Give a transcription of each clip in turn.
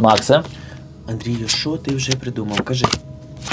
Максе, Андрію, що ти вже придумав? Кажи.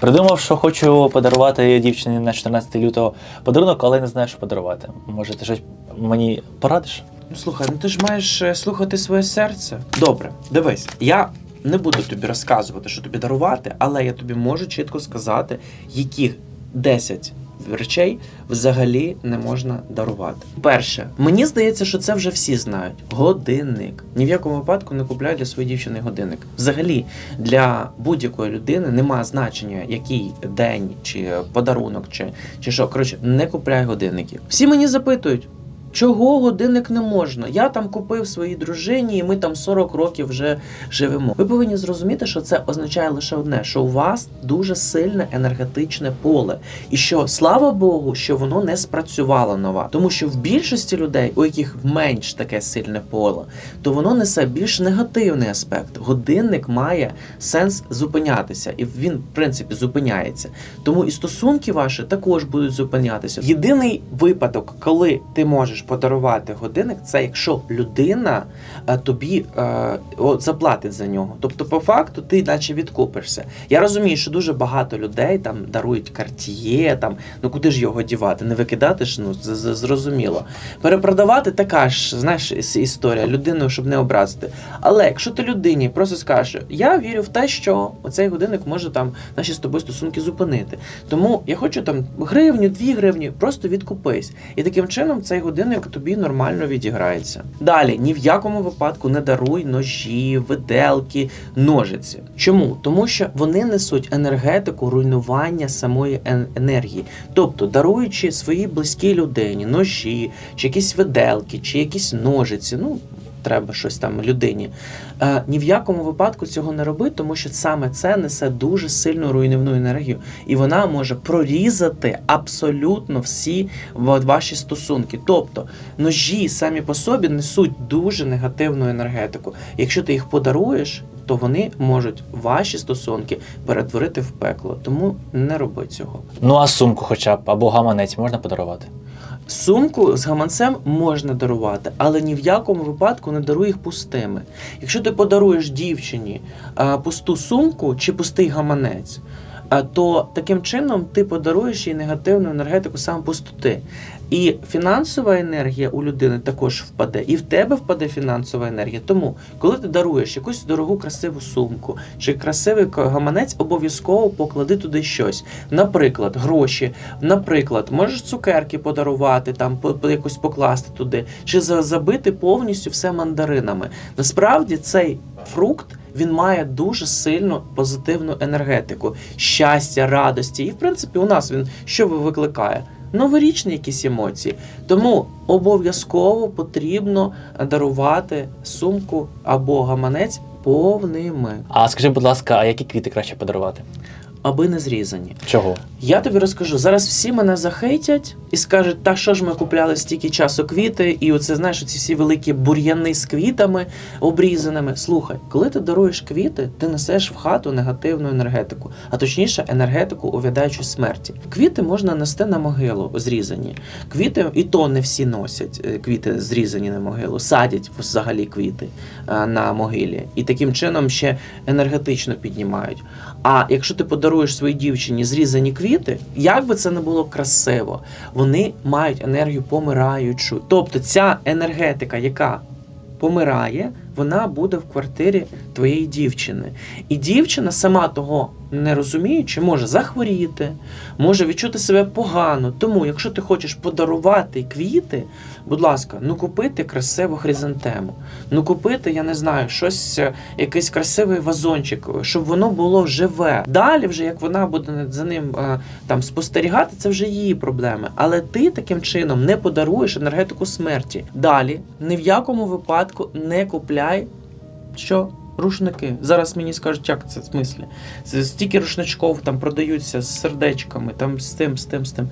придумав, що хочу подарувати дівчині на 14 лютого подарунок, але не знаю, що подарувати. Може, ти щось мені порадиш? Ну слухай, ну ти ж маєш е, слухати своє серце. Добре, дивись, я не буду тобі розказувати, що тобі дарувати, але я тобі можу чітко сказати, яких 10 речей взагалі не можна дарувати. Перше, мені здається, що це вже всі знають. Годинник. Ні в якому випадку не купляй для своєї дівчини годинник. Взагалі, для будь-якої людини немає значення, який день чи подарунок, чи, чи що. Коротше, не купляй годинників. Всі мені запитують. Чого годинник не можна? Я там купив своїй дружині, і ми там 40 років вже живемо. Ви повинні зрозуміти, що це означає лише одне: що у вас дуже сильне енергетичне поле, і що слава Богу, що воно не спрацювало нова. Тому що в більшості людей, у яких менш таке сильне поле, то воно несе більш негативний аспект. Годинник має сенс зупинятися, і він, в принципі, зупиняється. Тому і стосунки ваші також будуть зупинятися. Єдиний випадок, коли ти можеш подарувати годинник, це якщо людина е, тобі е, от, заплатить за нього. Тобто, по факту, ти наче відкупишся. Я розумію, що дуже багато людей там дарують карт'є, там ну куди ж його дівати? Не викидати ж, ну зрозуміло. Перепродавати така ж, знаєш, історія людину, щоб не образити. Але якщо ти людині просто скажеш, я вірю в те, що оцей годинник може там наші з тобою стосунки зупинити. Тому я хочу там гривню, дві гривні, просто відкупись. І таким чином цей годинник тобі нормально відіграється. Далі ні в якому випадку не даруй ножі, виделки, ножиці. Чому? Тому що вони несуть енергетику руйнування самої енергії. Тобто, даруючи своїй близькій людині ножі, чи якісь виделки, чи якісь ножиці, ну. Треба щось там людині. Е, ні в якому випадку цього не роби, тому що саме це несе дуже сильну руйнівну енергію, і вона може прорізати абсолютно всі ваші стосунки. Тобто ножі самі по собі несуть дуже негативну енергетику. Якщо ти їх подаруєш, то вони можуть ваші стосунки перетворити в пекло. Тому не роби цього. Ну а сумку хоча б або гаманець можна подарувати? Сумку з гаманцем можна дарувати, але ні в якому випадку не даруй їх пустими. Якщо ти подаруєш дівчині а, пусту сумку чи пустий гаманець, а, то таким чином ти подаруєш їй негативну енергетику саме пустоти. І фінансова енергія у людини також впаде, і в тебе впаде фінансова енергія. Тому, коли ти даруєш якусь дорогу красиву сумку чи красивий гаманець, обов'язково поклади туди щось. Наприклад, гроші, наприклад, можеш цукерки подарувати, там якось покласти туди, чи забити повністю все мандаринами. Насправді цей фрукт. Він має дуже сильну позитивну енергетику, щастя, радості. І в принципі, у нас він що викликає? Новорічні якісь емоції. Тому обов'язково потрібно дарувати сумку або гаманець повними, А скажи, будь ласка, а які квіти краще подарувати? Аби не зрізані. Чого? Я тобі розкажу, зараз всі мене захейтять і скажуть, та що ж ми купляли стільки часу квіти, і оце знаєш, ці всі великі бур'яни з квітами обрізаними. Слухай, коли ти даруєш квіти, ти несеш в хату негативну енергетику, а точніше енергетику увядаючої смерті. Квіти можна нести на могилу зрізані. Квіти, і то не всі носять е, квіти зрізані на могилу, садять взагалі квіти е, на могилі. І таким чином ще енергетично піднімають. А якщо ти подаруєш своїй дівчині зрізані квіти, як би це не було красиво, вони мають енергію помираючу. Тобто ця енергетика, яка помирає, вона буде в квартирі твоєї дівчини. І дівчина, сама того не розуміючи, може захворіти, може відчути себе погано. Тому, якщо ти хочеш подарувати квіти, будь ласка, ну купити красиву хризантему, ну купити, я не знаю, щось, е, якийсь красивий вазончик, щоб воно було живе. Далі, вже як вона буде за ним е, там спостерігати, це вже її проблеми. Але ти таким чином не подаруєш енергетику смерті. Далі ні в якому випадку не купляй що. Рушники. Зараз мені скажуть, як це в смислі. Стільки рушничків там продаються з сердечками, там з тим, з тим, з тим.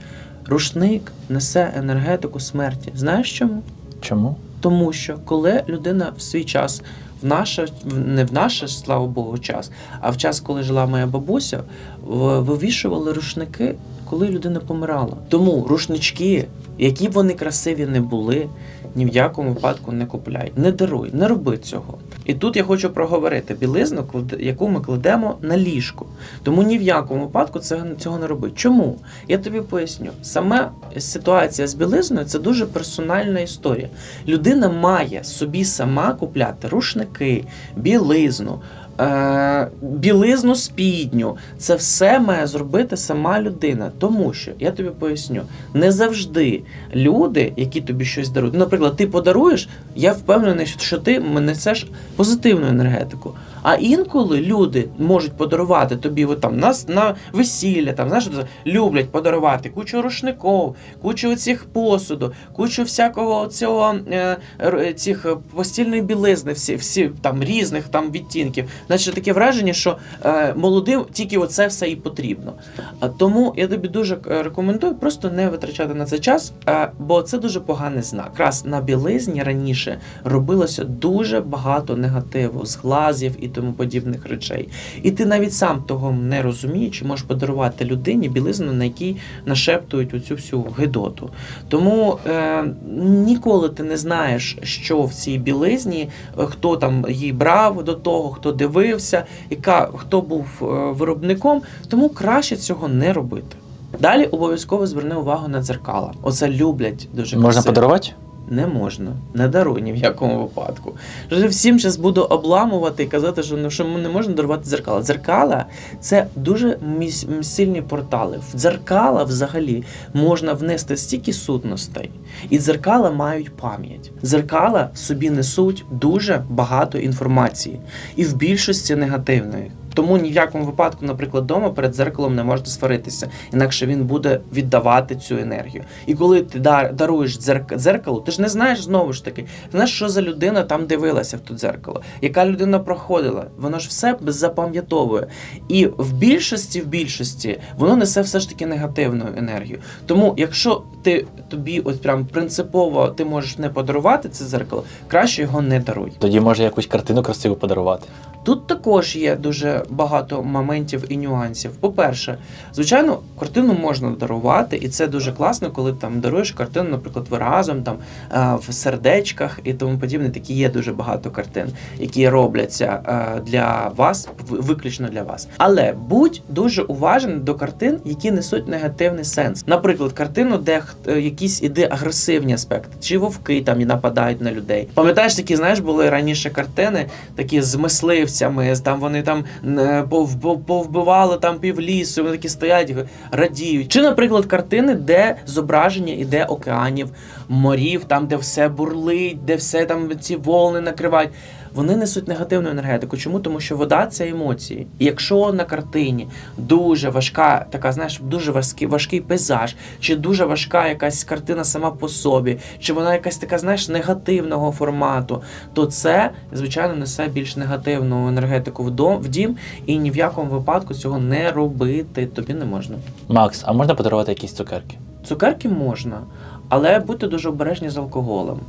Рушник несе енергетику смерті. Знаєш чому? Чому? Тому що коли людина в свій час, в наше, не в наше, слава Богу, час, а в час, коли жила моя бабуся, вивішували рушники, коли людина помирала. Тому рушнички, які б вони красиві не були, ні в якому випадку не купляй. Не даруй, не роби цього. І тут я хочу проговорити білизну, яку ми кладемо на ліжко. Тому ні в якому випадку це, цього не робить. Чому? Я тобі поясню. Саме ситуація з білизною це дуже персональна історія. Людина має собі сама купляти рушники, білизну. Е, білизну спідню, це все має зробити сама людина. Тому що я тобі поясню, не завжди люди, які тобі щось дарують. Наприклад, ти подаруєш, я впевнений, що ти несеш позитивну енергетику. А інколи люди можуть подарувати тобі от там на, на весілля, там знаєш, люблять подарувати кучу рушників, кучу цих посуду, кучу всякого цього е, цих постільної білизни, всі, всі там різних там відтінків. Значить, таке враження, що е, молодим тільки оце все і потрібно. Тому я тобі дуже е, рекомендую просто не витрачати на це час, бо це дуже поганий знак. Якраз на білизні раніше робилося дуже багато негативу, зглазів і тому подібних речей. І ти навіть сам того не розуміючи, можеш подарувати людині білизну, на якій нашептують оцю всю гидоту. Тому е, ніколи ти не знаєш, що в цій білизні, е, хто там її брав до того, хто дивився, яка хто був е, виробником. Тому краще цього не робити. Далі обов'язково зверни увагу на дзеркала. Оце люблять дуже Можна красиво. подарувати? Не можна, не даруй ні в якому випадку. Вже всім зараз буду обламувати і казати, що ну що не можна дарувати дзеркала. Дзеркала це дуже сильні портали. В дзеркала взагалі можна внести стільки сутностей, і дзеркала мають пам'ять. Дзеркала собі несуть дуже багато інформації, і в більшості негативної. Тому ні в якому випадку, наприклад, вдома перед дзеркалом не можна сваритися, інакше він буде віддавати цю енергію. І коли ти дар- даруєш дзерк- дзеркало, ти ж не знаєш знову ж таки, знаєш, що за людина там дивилася в то дзеркало, яка людина проходила. Воно ж все запам'ятовує. І в більшості, в більшості, воно несе все ж таки негативну енергію. Тому, якщо ти тобі от прям принципово ти можеш не подарувати це дзеркало, краще його не даруй. Тоді може якусь картину красиву подарувати. Тут також є дуже багато моментів і нюансів. По-перше, звичайно, картину можна дарувати, і це дуже класно, коли там даруєш картину, наприклад, ви разом там е, в сердечках і тому подібне. Такі є дуже багато картин, які робляться е, для вас, виключно для вас. Але будь дуже уважен до картин, які несуть негативний сенс. Наприклад, картину, де е, якісь іде агресивні аспекти, чи вовки там і нападають на людей. Пам'ятаєш, такі знаєш, були раніше картини, такі з мисливцями, там вони там повбивали там півлісу, вони такі стоять, радіють. Чи, наприклад, картини, де зображення іде океанів, морів, там, де все бурлить, де все там ці волни накривають. Вони несуть негативну енергетику. Чому? Тому що вода це емоції. І якщо на картині дуже важка, така, знаєш, дуже важкий, важкий пейзаж, чи дуже важка якась картина сама по собі, чи вона якась така, знаєш, негативного формату, то це, звичайно, несе більш негативну енергетику в дом, в дім, і ні в якому випадку цього не робити тобі не можна. Макс, а можна подарувати якісь цукерки? Цукерки можна, але будьте дуже обережні з алкоголем.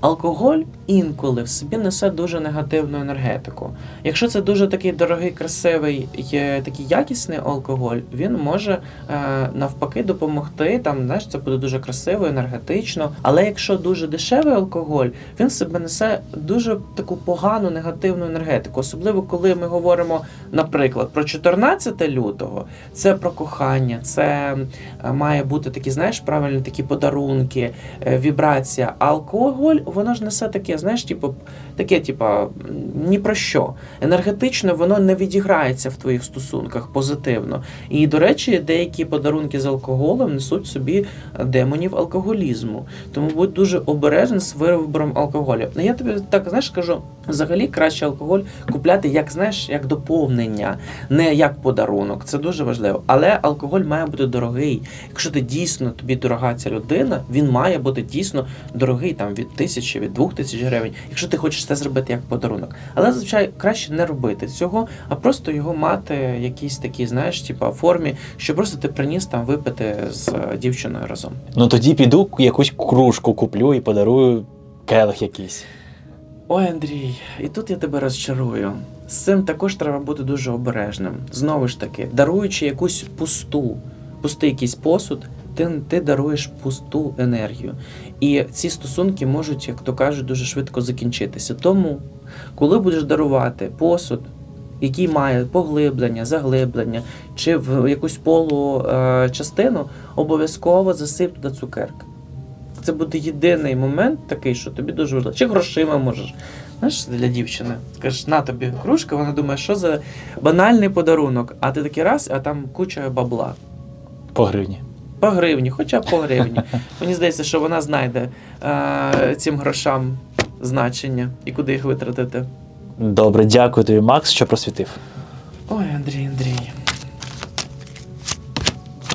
Алкоголь інколи в собі несе дуже негативну енергетику. Якщо це дуже такий дорогий, красивий, є такий якісний алкоголь, він може е, навпаки допомогти. Там знаєш, це буде дуже красиво, енергетично. Але якщо дуже дешевий алкоголь, він в себе несе дуже таку погану негативну енергетику. Особливо коли ми говоримо, наприклад, про 14 лютого, це про кохання, це е, має бути такі, знаєш, правильні такі подарунки, е, вібрація. Алкоголь, воно ж несе таке, знаєш, типу, таке, типу, ні про що. Енергетично воно не відіграється в твоїх стосунках позитивно. І, до речі, деякі подарунки з алкоголем несуть собі е, демонів алкоголізму. Тому будь дуже обережний з вибором алкоголю. Ну я тобі так знаєш, скажу, взагалі краще алкоголь купляти, як знаєш, як доповнення, не як подарунок. Це дуже важливо. Але алкоголь має бути дорогий. Якщо ти дійсно тобі дорога ця людина, він має бути дійсно дорогий там від тисячі, від двох тисяч гривень. Якщо ти хочеш це зробити як подарунок. Але зазвичай краще не робити цього, а просто його мати в якійсь такій, знаєш, типа формі, що просто ти приніс там випити з е, дівчиною разом. Ну тоді піду якусь кружку куплю і подарую келих якийсь. Ой, Андрій, і тут я тебе розчарую. З цим також треба бути дуже обережним. Знову ж таки, даруючи якусь пусту, пустий якийсь посуд, ти, ти даруєш пусту енергію. І ці стосунки можуть, як то кажуть, дуже швидко закінчитися. Тому Коли будеш дарувати посуд, який має поглиблення, заглиблення чи в якусь полу е, частину, обов'язково засип туди цукерки. Це буде єдиний момент такий, що тобі дуже важливо. Чи грошима можеш. Знаєш, для дівчини. Скажеш, на тобі кружка, вона думає, що за банальний подарунок, а ти такий раз, а там куча бабла. По гривні. По гривні, хоча б по гривні. Мені здається, що вона знайде е, цим грошам значення і куди їх витратити. Добре, дякую тобі, Макс, що просвітив. Ой, Андрій, Андрій.